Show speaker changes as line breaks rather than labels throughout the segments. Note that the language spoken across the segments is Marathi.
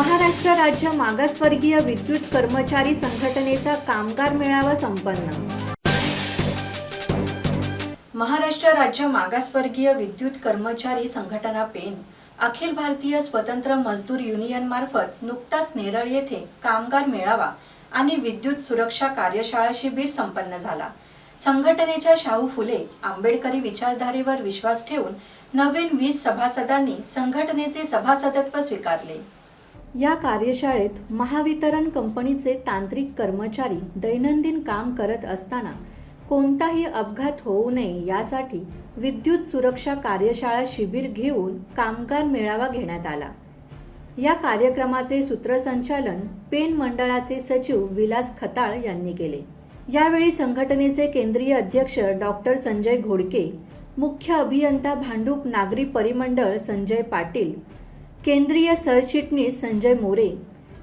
महाराष्ट्र राज्य मागासवर्गीय विद्युत कर्मचारी संघटनेचा कामगार मेळावा संपन्न.
महाराष्ट्र राज्य मागासवर्गीय विद्युत कर्मचारी संघटना पेन अखिल भारतीय स्वतंत्र मजदूर युनियन मार्फत नुकताच नेरळ येथे कामगार मेळावा आणि विद्युत सुरक्षा कार्यशाळा शिबिर संपन्न झाला. संघटनेच्या शाहू फुले आंबेडकरी विचारधारेवर विश्वास ठेवून नवीन वीस सभासदांनी संघटनेचे सभासदत्व स्वीकारले.
या कार्यशाळेत महावितरण कंपनीचे तांत्रिक कर्मचारी दैनंदिन काम करत असताना कोणताही अपघात होऊ नये यासाठी विद्युत सुरक्षा कार्यशाळा शिबिर घेऊन कामगार मेळावा घेण्यात आला. या कार्यक्रमाचे सूत्रसंचालन पेन मंडळाचे सचिव विलास खताळ यांनी केले. यावेळी संघटनेचे केंद्रीय अध्यक्ष डॉक्टर संजय घोडके मुख्य अभियंता भांडूप नागरी परिमंडळ संजय पाटील केंद्रीय सरचिटणीस संजय मोरे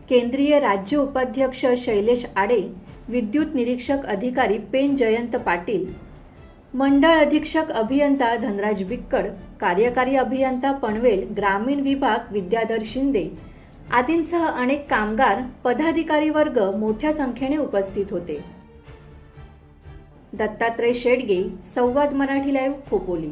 केंद्रीय राज्य उपाध्यक्ष शैलेश आडे विद्युत निरीक्षक अधिकारी पेन जयंत पाटील मंडळ अधीक्षक अभियंता धनराज बिक्कड कार्यकारी अभियंता पनवेल ग्रामीण विभाग विद्याधर शिंदे आदींसह अनेक कामगार पदाधिकारी वर्ग मोठ्या संख्येने उपस्थित होते. दत्तात्रय शेडगे संवाद मराठी लाईव्ह खोपोली.